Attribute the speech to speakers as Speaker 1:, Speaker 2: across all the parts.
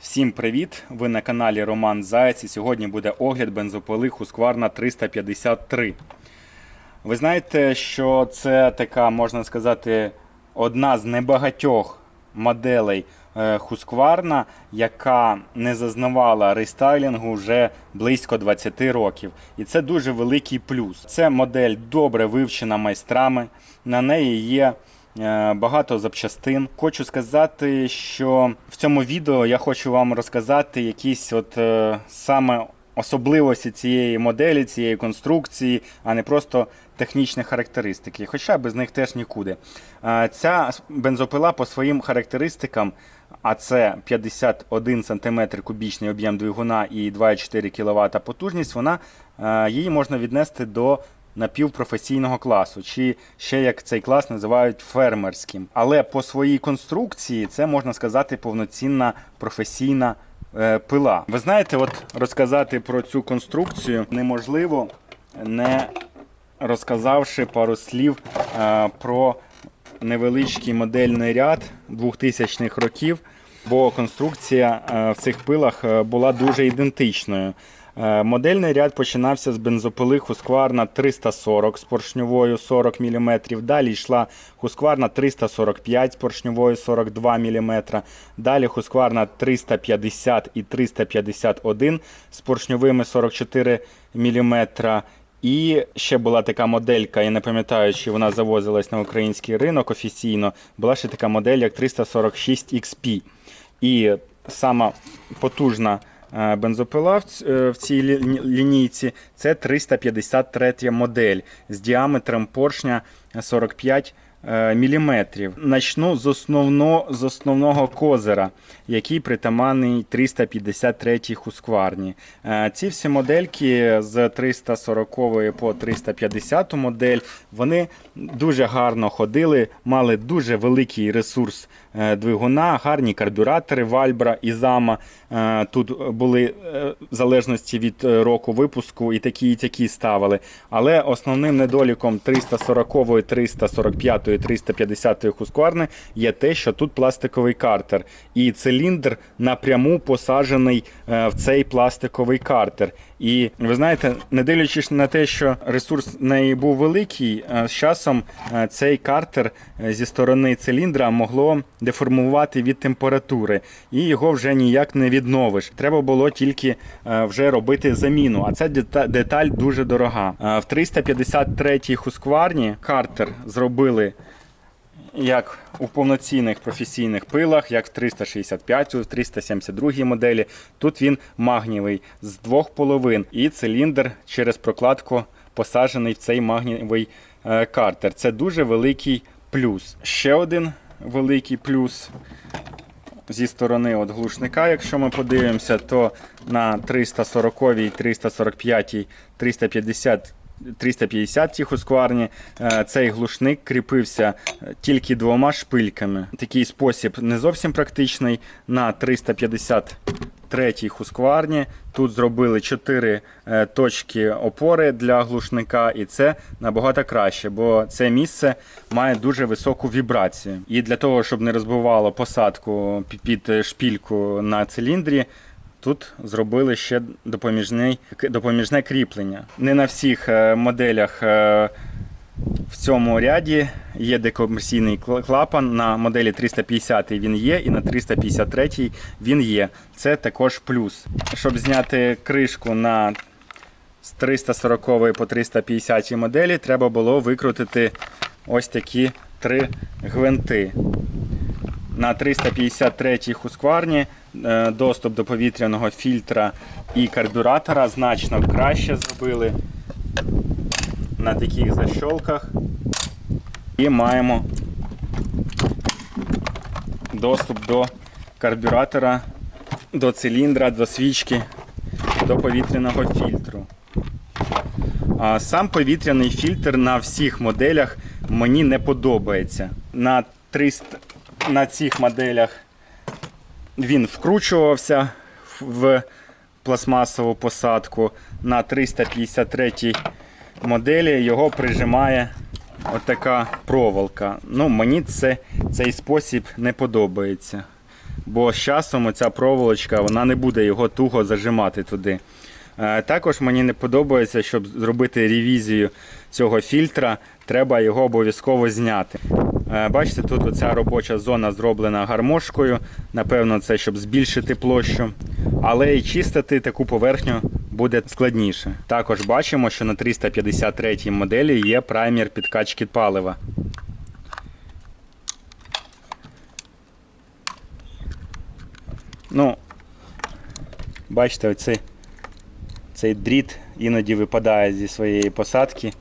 Speaker 1: Всім привіт! Ви на каналі Роман Заєць і сьогодні буде огляд бензопили Husqvarna 353. Ви знаєте, що це така, можна сказати, одна з небагатьох моделей е, Husqvarna, яка не зазнавала рестайлінгу вже близько 20 років. І це дуже великий плюс. Це модель добре вивчена майстрами. На неї є багато запчастин. Хочу сказати, що в цьому відео я хочу вам розказати якісь от е, саме особливості цієї моделі, цієї конструкції, а не просто технічні характеристики. Хоча без них теж нікуди. Е, Ця бензопила по своїм характеристикам. А це 51 см кубічний об'єм двигуна і 2,4 кВт потужність. Вона е, її можна віднести до напівпрофесійного класу, чи ще як цей клас називають фермерським. Але по своїй конструкції це можна сказати повноцінна професійна е, пила. Ви знаєте, от розказати про цю конструкцію неможливо, не розказавши пару слів е, про невеличкий модельний ряд 2000-х років, бо конструкція е, в цих пилах була дуже ідентичною. Е, Модельний ряд починався з бензопили Husqvarna 340 з поршньовою 40 мм. Далі йшла Husqvarna 345 з поршньовою 42 мм. Далі Husqvarna 350 і 351 з поршньовими 44 мм. І ще була така моделька, я не пам'ятаю, чи вона завозилась на український ринок офіційно. Була ще така модель, як 346 XP. І сама потужна бензопила в е, цій лі- лінійці це 353 модель з діаметром поршня 45 мм. Начну з, основно, з основного козира, який притаманний 353 Husqvarna. Е, Ці всі модельки з 340 по 350 модель, вони дуже гарно ходили, мали дуже великий ресурс е, двигуна, гарні карбюратори Вальбра і Зама. Е, Тут були е, в залежності від е, року випуску і такі, і такі ставили. Але основним недоліком 340, 345, 350 Husqvarna є те, що тут пластиковий картер. І циліндр напряму посаджений е, в цей пластиковий картер. І ви знаєте, не дивлячись на те, що ресурс неї був великий, е, з часом е, цей картер зі сторони циліндра могло деформувати від температури, і його вже ніяк не відновиш. Треба було тільки вже робити заміну. А ця деталь дуже дорога. В 353-й Husqvarna картер зробили як у повноцінних професійних пилах, як в 365, в 372 моделі. Тут він магнієвий з двох половин, і циліндр через прокладку посаджений в цей магнієвий е, картер. Це дуже великий плюс. Ще один великий плюс. Зі сторони от глушника, якщо ми подивимося, то на 340, 345, 350 350 Husqvarna е, цей глушник кріпився е, тільки двома шпильками. Такий спосіб не зовсім практичний. На 353 Husqvarna тут зробили 4 е, точки опори для глушника, і це набагато краще, бо це місце має дуже високу вібрацію. І для того, щоб не розбивало посадку під шпільку на циліндрі, Тут зробили ще допоміжний, к- допоміжне кріплення. Не на всіх е, моделях е, в цьому ряді є декомерсійний клапан. На моделі 350 він є, і на 353 він є. Це також плюс. Щоб зняти кришку на з 340 по 350 моделі, треба було викрутити ось такі три гвинти. На 353 Husqvarna е, доступ до повітряного фільтра і карбюратора значно краще зробили на таких защолках. І маємо доступ до карбюратора, до циліндра, до свічки, до повітряного фільтру. Сам повітряний фільтр на всіх моделях мені не подобається. На 300, на цих моделях він вкручувався в пластмасову посадку. На 353 моделі його прижимає отака проволока. Ну, мені це, цей спосіб не подобається. бо з часом оця проволочка вона не буде його туго зажимати туди. Е, Також мені не подобається, щоб зробити ревізію цього фільтра, треба його обов'язково зняти. Е, Бачите, тут оця робоча зона зроблена гармошкою. Напевно, це щоб збільшити площу. Але і чистити таку поверхню буде складніше. Також бачимо, що на 353 моделі є праймер підкачки палива. Ну, бачите, оцей цей дріт іноді випадає зі своєї посадки.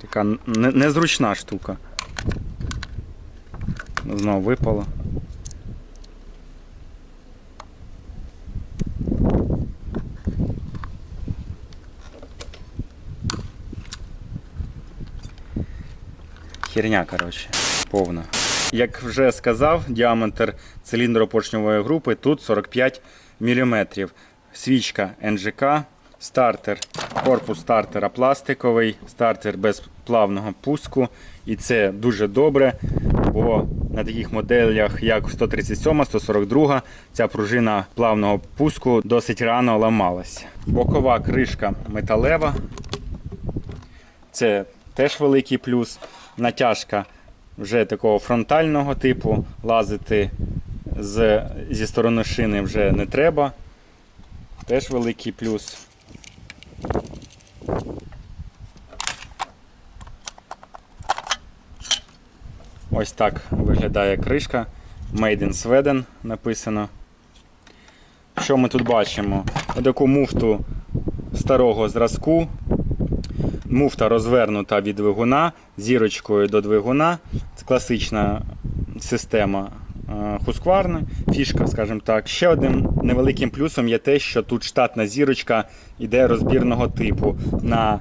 Speaker 1: Така незручна штука. Знову випало. Херня, коротше, повна. Як вже сказав, діаметр циліндропоршньової групи тут 45 мм. Свічка НЖК, стартер, корпус стартера пластиковий, стартер без плавного пуску. І це дуже добре, бо на таких моделях, як 137, 142, ця пружина плавного пуску досить рано ламалася. Бокова кришка металева. Це теж великий плюс. Натяжка вже такого фронтального типу. Лазити з, зі сторони шини вже не треба. Теж великий плюс. Ось так виглядає кришка. Made in Sweden написано. Що ми тут бачимо? Таку муфту старого зразку. Муфта розвернута від двигуна, зірочкою до двигуна. Це класична система е, Husqvarna, фішка, скажімо так. Ще одним невеликим плюсом є те, що тут штатна зірочка йде розбірного типу. На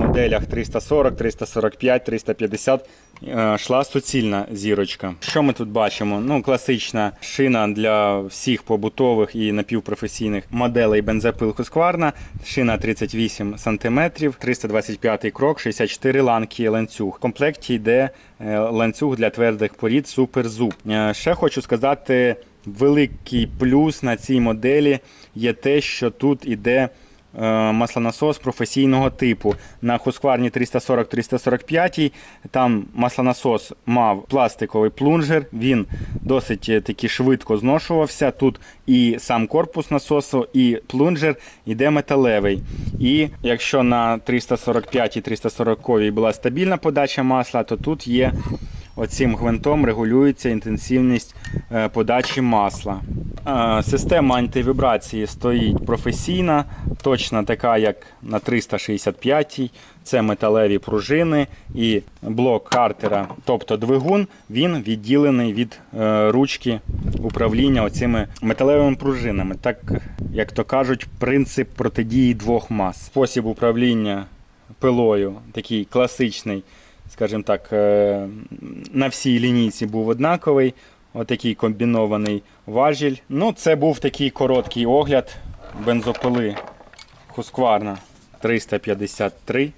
Speaker 1: моделях 340, 345, 350 е, йшла суцільна зірочка. Що ми тут бачимо? Ну, класична шина для всіх побутових і напівпрофесійних моделей бензопил Husqvarna. Шина 38 см, 325 крок, 64 ланки ланцюг. В комплекті йде е, ланцюг для твердих порід Zub. Е, Ще хочу сказати, великий плюс на цій моделі є те, що тут іде маслонасос професійного типу. На Husqvarna 340-345 там маслонасос мав пластиковий плунжер, він досить е, таки швидко зношувався. Тут і сам корпус насосу, і плунжер іде металевий. І якщо на 345 і 340 була стабільна подача масла, то тут є оцим гвинтом регулюється інтенсивність е, подачі масла. Е, Система антивібрації стоїть професійна, точно така, як на 365 Це металеві пружини і блок картера, тобто двигун, він відділений від е, ручки управління оцими металевими пружинами. Так, як то кажуть, принцип протидії двох мас. Спосіб управління пилою такий класичний скажімо так, е, на всій лінійці був однаковий. Отакий комбінований важіль. Ну, це був такий короткий огляд бензопили Husqvarna 353.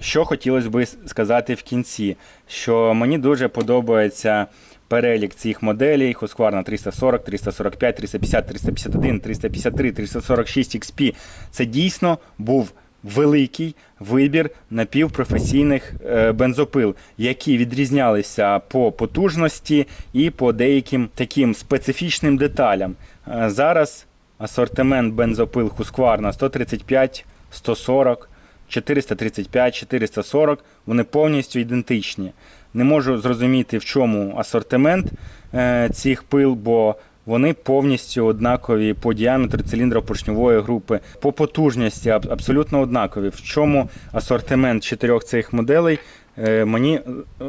Speaker 1: Що хотілося би сказати в кінці, що мені дуже подобається перелік цих моделей Husqvarna 340, 345, 350, 351, 353, 346 XP. Це дійсно був великий вибір напівпрофесійних е, бензопил, які відрізнялися по потужності і по деяким таким специфічним деталям. Е, Зараз асортимент бензопил Husqvarna 135, 140, 435, 440, вони повністю ідентичні. Не можу зрозуміти, в чому асортимент е, цих пил, бо вони повністю однакові по діаметру циліндропоршньової групи, по потужності абсолютно однакові. В чому асортимент чотирьох цих моделей е, мені е,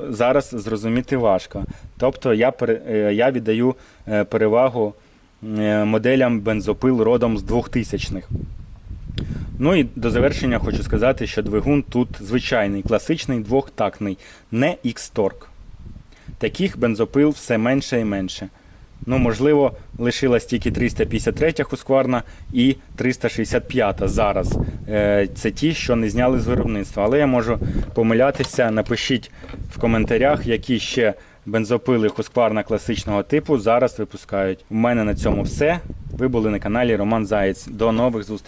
Speaker 1: зараз зрозуміти важко. Тобто я, е, я віддаю перевагу моделям бензопил родом з 2000-х. Ну і до завершення хочу сказати, що двигун тут звичайний, класичний двохтактний, не X-Torque. Таких бензопил все менше і менше. Ну, можливо, лишилась тільки 353 Husqvarna і 365 зараз. Е, Це ті, що не зняли з виробництва. Але я можу помилятися. Напишіть в коментарях, які ще бензопили Husqvarna класичного типу зараз випускають. У мене на цьому все. Ви були на каналі Роман Заєць. До нових зустрічей.